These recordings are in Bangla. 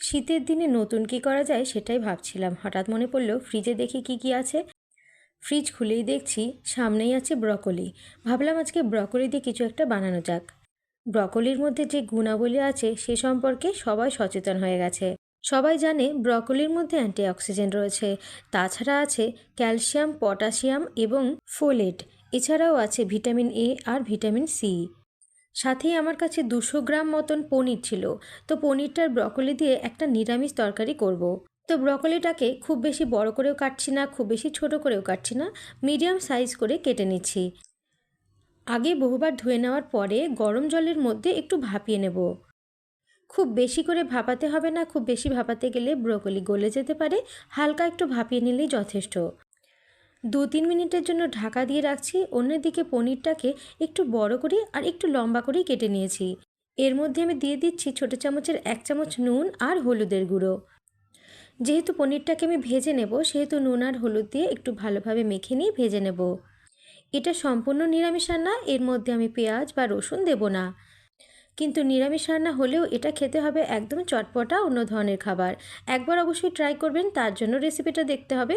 শীতের দিনে নতুন কী করা যায় সেটাই ভাবছিলাম। হঠাৎ মনে পড়ল, ফ্রিজে দেখি কি কি আছে। ফ্রিজ খুলেই দেখছি, সামনেই আছে ব্রকলি। ভাবলাম আজকে ব্রকলি দিয়ে কিছু একটা বানানো যাক। ব্রকলির মধ্যে যে গুণাবলী আছে সে সম্পর্কে সবাই সচেতন হয়ে গেছে। সবাই জানে ব্রকলির মধ্যে অ্যান্টিঅক্সিডেন্ট রয়েছে। তাছাড়া আছে ক্যালসিয়াম, পটাশিয়াম এবং ফোলেট। এছাড়াও আছে ভিটামিন এ আর ভিটামিন সি। সাথেই আমার কাছে দুশো গ্রাম মতন পনির ছিল। তো পনিরটার ব্রকলি দিয়ে একটা নিরামিষ তরকারি করব। তো ব্রকলিটাকে খুব বেশি বড় করেও কাটছি না, খুব বেশি ছোট করেও কাটছি না, মিডিয়াম সাইজ করে কেটে নিচ্ছি। আগে বহুবার ধুয়ে নেওয়ার পরে গরম জলের মধ্যে একটু ভাপিয়ে নেব। খুব বেশি করে ভাপাতে হবে না, খুব বেশি ভাপাতে গেলে ব্রকলি গলে যেতে পারে, হালকা একটু ভাপিয়ে নিলেই যথেষ্ট। দু তিন মিনিটের জন্য ঢাকা দিয়ে রাখছি, অন্যদিকে পনিরটাকে একটু বড় করে আর একটু লম্বা করেই কেটে নিয়েছি। এর মধ্যে আমি দিয়ে দিচ্ছি ছোটো চামচের এক চামচ নুন আর হলুদের গুঁড়ো। যেহেতু পনিরটাকে আমি ভেজে নেব, সেহেতু নুন আর হলুদ দিয়ে একটু ভালোভাবে মেখে নিয়ে ভেজে নেব। এটা সম্পূর্ণ নিরামিষ রান্না, এর মধ্যে আমি পেঁয়াজ বা রসুন দেব না। কিন্তু নিরামিষ রান্না হলেও এটা খেতে হবে একদম চটপটা অন্য ধরনের খাবার। একবার অবশ্যই ট্রাই করবেন, তার জন্য রেসিপিটা দেখতে হবে।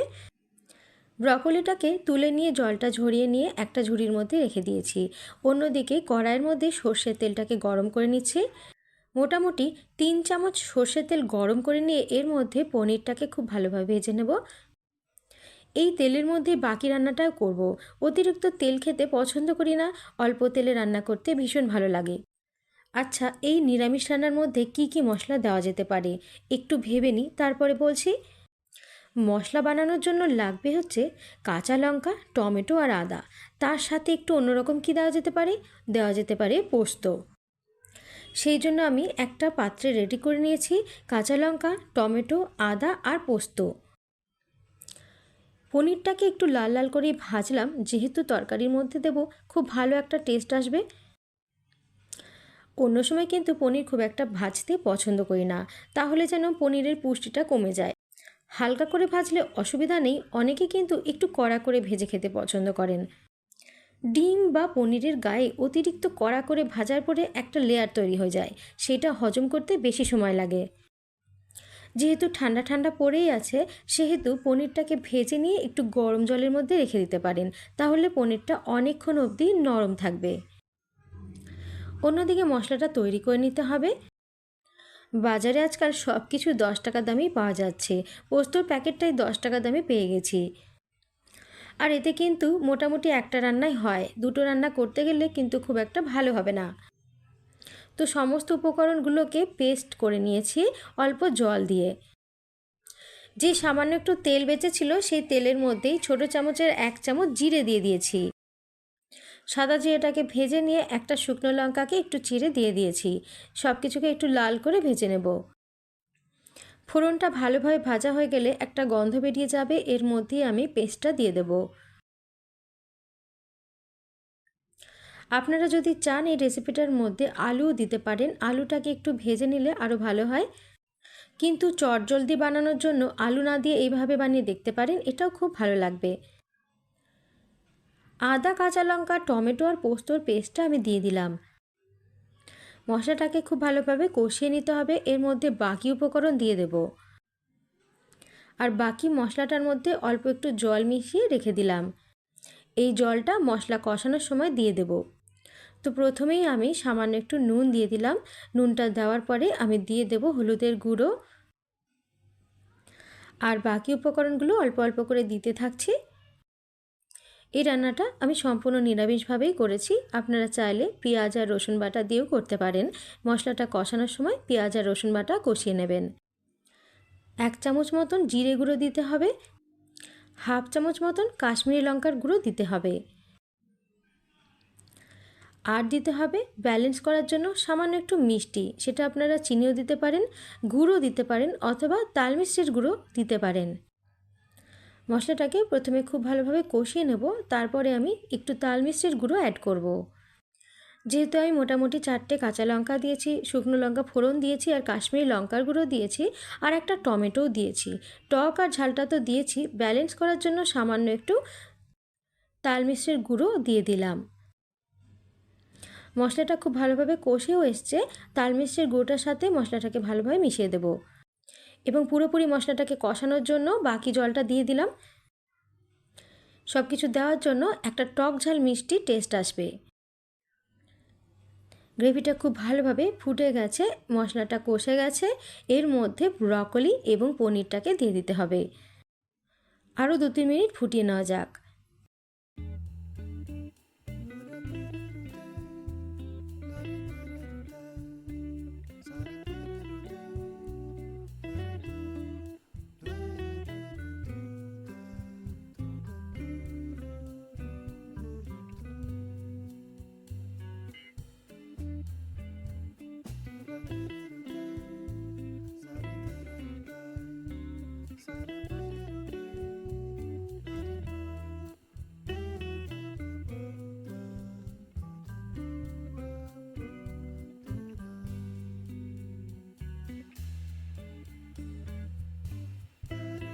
ব্রকলিটাকে তুলে নিয়ে জলটা ঝরিয়ে নিয়ে একটা ঝুড়ির মধ্যে রেখে দিয়েছি। অন্যদিকে কড়াইয়ের মধ্যে সর্ষের তেলটাকে গরম করে নিচ্ছি। মোটামুটি তিন চামচ সর্ষের তেল গরম করে নিয়ে এর মধ্যে পনিরটাকে খুব ভালোভাবে ভেজে নেব। এই তেলের মধ্যে বাকি রান্নাটাও করব। অতিরিক্ত তেল খেতে পছন্দ করি না, অল্প তেলে রান্না করতে ভীষণ ভালো লাগে। আচ্ছা এই নিরামিষ রান্নার মধ্যে কি কি মশলা দেওয়া যেতে পারে? একটু ভেবে নিই, তারপরে বলছি। মশলা বানানোর জন্য লাগবে হচ্ছে কাঁচা লঙ্কা, টমেটো আর আদা। তার সাথে একটু অন্যরকম কী দেওয়া যেতে পারে? দেওয়া যেতে পারে পোস্ত। সেই জন্য আমি একটা পাত্রে রেডি করে নিয়েছি কাঁচা লঙ্কা, টমেটো, আদা আর পোস্ত। পনিরটাকে একটু লাল লাল করে ভাজলাম। যেহেতু তরকারির মধ্যে দেব, খুব ভালো একটা টেস্ট আসবে। অন্য সময় কিন্তু পনির খুব একটা ভাজতে পছন্দ করি না। তাহলে যেন পনিরের পুষ্টিটা কমে যায়। হালকা করে ভাজলে অসুবিধা নেই। অনেকে কিন্তু একটু কড়া করে ভেজে খেতে পছন্দ করেন। ডিম বা পনিরের গায়ে অতিরিক্ত কড়া করে ভাজার পরে একটা লেয়ার তৈরি হয়ে যায়। সেটা হজম করতে বেশি সময় লাগে। যেহেতু ঠান্ডা ঠান্ডা পড়েই আছে, সেহেতু পনিরটাকে ভেজে নিয়ে একটু গরম জলের মধ্যে রেখে দিতে পারেন। তাহলে পনিরটা অনেকক্ষণ অবধি নরম থাকবে। অন্যদিকে মশলাটা তৈরি করে নিতে হবে। বাজারে আজকাল সব কিছু দশ টাকা দামেই পাওয়া যাচ্ছে। পোস্তর প্যাকেটটাই দশ টাকা দামে পেয়ে গেছি। আর এতে কিন্তু মোটামুটি একটা রান্নাই হয়। দুটো রান্না করতে গেলে কিন্তু খুব একটা ভালো হবে না। তো সমস্ত উপকরণগুলোকে পেস্ট করে নিয়েছি অল্প জল দিয়ে। যে সামান্য একটু তেল বেঁচেছিল সেই তেলের মধ্যেই ছোট চামচের এক চামচ জিরে দিয়ে দিয়েছি। সাদা জিরেটাকে ভেজে নিয়ে একটা শুকনো লঙ্কাকে একটু চিড়ে দিয়ে দিয়েছি। সব কিছুকে একটু লাল করে ভেজে নেব। ফোড়নটা ভালোভাবে ভাজা হয়ে গেলে একটা গন্ধ বেরিয়ে যাবে, এর মধ্যেই আমি পেস্টটা দিয়ে দেব। আপনারা যদি চান এই রেসিপিটার মধ্যে আলুও দিতে পারেন, আলুটাকে একটু ভেজে নিলে আরও ভালো হয়। কিন্তু চটজলদি বানানোর জন্য আলু না দিয়ে এইভাবে বানিয়ে দেখতে পারেন, এটাও খুব ভালো লাগবে। আদা, কাঁচা লঙ্কা, টমেটো আর পোস্তর পেস্টটা আমি দিয়ে দিলাম। মশলাটাকে খুব ভালোভাবে কষিয়ে নিতে হবে। এর মধ্যে বাকি উপকরণ দিয়ে দেব। আর বাকি মশলাটার মধ্যে অল্প একটু জল মিশিয়ে রেখে দিলাম। এই জলটা মশলা কষানোর সময় দিয়ে দেব। তো প্রথমেই আমি সামান্য একটু নুন দিয়ে দিলাম। নুনটা দেওয়ার পরে আমি দিয়ে দেব হলুদের গুঁড়ো। আর বাকি উপকরণগুলো অল্প অল্প করে দিতে থাকছি। এই রান্নাটা আমি সম্পূর্ণ নিরামিষভাবেই করেছি। আপনারা চাইলে পেঁয়াজ আর রসুন বাটা দিয়েও করতে পারেন। মশলাটা কষানোর সময় পেঁয়াজ আর রসুন বাটা কষিয়ে নেবেন। এক চামচ মতন জিরে গুঁড়ো দিতে হবে। হাফ চামচ মতন কাশ্মীরি লঙ্কার গুঁড়ো দিতে হবে। আর দিতে হবে ব্যালেন্স করার জন্য সামান্য একটু মিষ্টি, সেটা আপনারা চিনিও দিতে পারেন, গুঁড়ো দিতে পারেন অথবা তাল গুঁড়ো দিতে পারেন। মশলাটাকে প্রথমে খুব ভালোভাবে কষিয়ে নেব, তারপরে আমি একটু তাল মিষ্টির গুঁড়ো অ্যাড করব। যেহেতু আমি মোটামুটি চারটে কাঁচা লঙ্কা দিয়েছি, শুকনো লঙ্কা ফোড়ন দিয়েছি আর কাশ্মীরি লঙ্কার গুঁড়ো দিয়েছি আর একটা টমেটোও দিয়েছি। টক আর ঝালটা তো দিয়েছি ব্যালেন্স করার জন্য সামান্য একটু তাল মিষ্টির গুঁড়ো দিয়ে দিলাম। মশলাটা খুব ভালোভাবে কষেও এসছে, তাল মিষ্টির গুঁড়োটার সাথে মশলাটাকে ভালোভাবে মিশিয়ে দেবো। এবং পুরোপুরি মশলাটাকে কষানোর জন্য বাকি জলটা দিয়ে দিলাম। সব কিছু দেওয়ার জন্য একটা টক ঝাল মিষ্টি টেস্ট আসবে। গ্রেভিটা খুব ভালোভাবে ফুটে গেছে, মশলাটা কষে গেছে, এর মধ্যে ব্রকলি এবং পনিরটাকে দিয়ে দিতে হবে। আরও দু তিন মিনিট ফুটিয়ে নেওয়া যাক।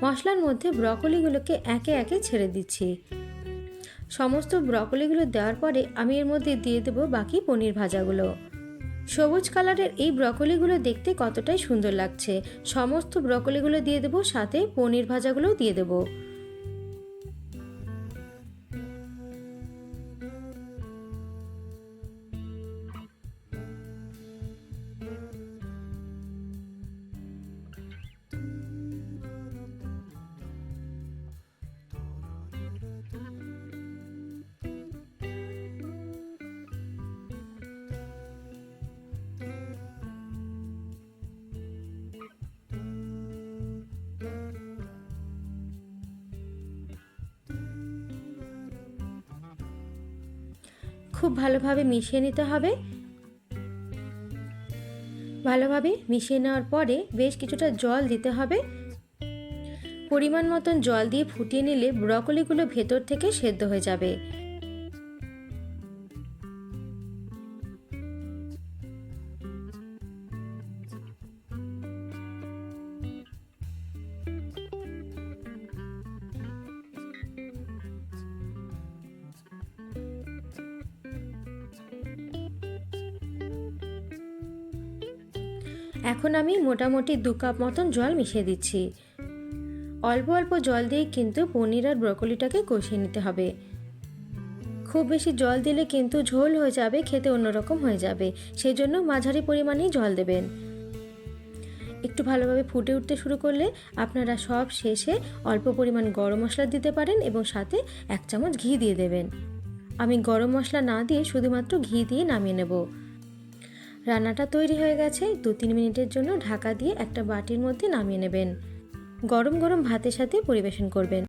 মশলার মধ্যে ব্রকলিগুলোকে একে একে ছেড়ে দিচ্ছি। সমস্ত ব্রকলিগুলো দেওয়ার পরে আমি এর মধ্যে দিয়ে দেবো বাকি পনির ভাজাগুলো। সবুজ কালারের এই ব্রকলিগুলো দেখতে কতটাই সুন্দর লাগছে। সমস্ত ব্রকলিগুলো দিয়ে দেবো, সাথে পনির ভাজাগুলোও দিয়ে দেবো। খুব ভালোভাবে মিশিয়ে নিতে হবে। ভালোভাবে মিশিয়ে নেওয়ার পরে বেশ কিছুটা জল দিতে হবে। পরিমাণ মতন জল দিয়ে ফুটিয়ে নিলে ব্রকলিগুলো ভেতর থেকে সেদ্ধ হয়ে যাবে। এখন আমি মোটামুটি দু কাপ মতন জল মিশিয়ে দিচ্ছি। অল্প অল্প জল দিয়ে কিন্তু পনির আর ব্রকলিটাকে কষিয়ে নিতে হবে। খুব বেশি জল দিলে কিন্তু ঝোল হয়ে যাবে, খেতে অন্যরকম হয়ে যাবে। সেই জন্য মাঝারি পরিমাণেই জল দেবেন। একটু ভালোভাবে ফুটে উঠতে শুরু করলে আপনারা সব শেষে অল্প পরিমাণ গরম মশলা দিতে পারেন এবং সাথে এক চামচ ঘি দিয়ে দেবেন। আমি গরম মশলা না দিয়ে শুধুমাত্র ঘি দিয়ে নামিয়ে নেব। রান্নাটা তৈরি হয়ে গেছে। দু তিন মিনিটের জন্য ঢাকা দিয়ে একটা বাটির মধ্যে নামিয়ে নেবেন। গরম গরম ভাতের সাথে পরিবেশন করবেন।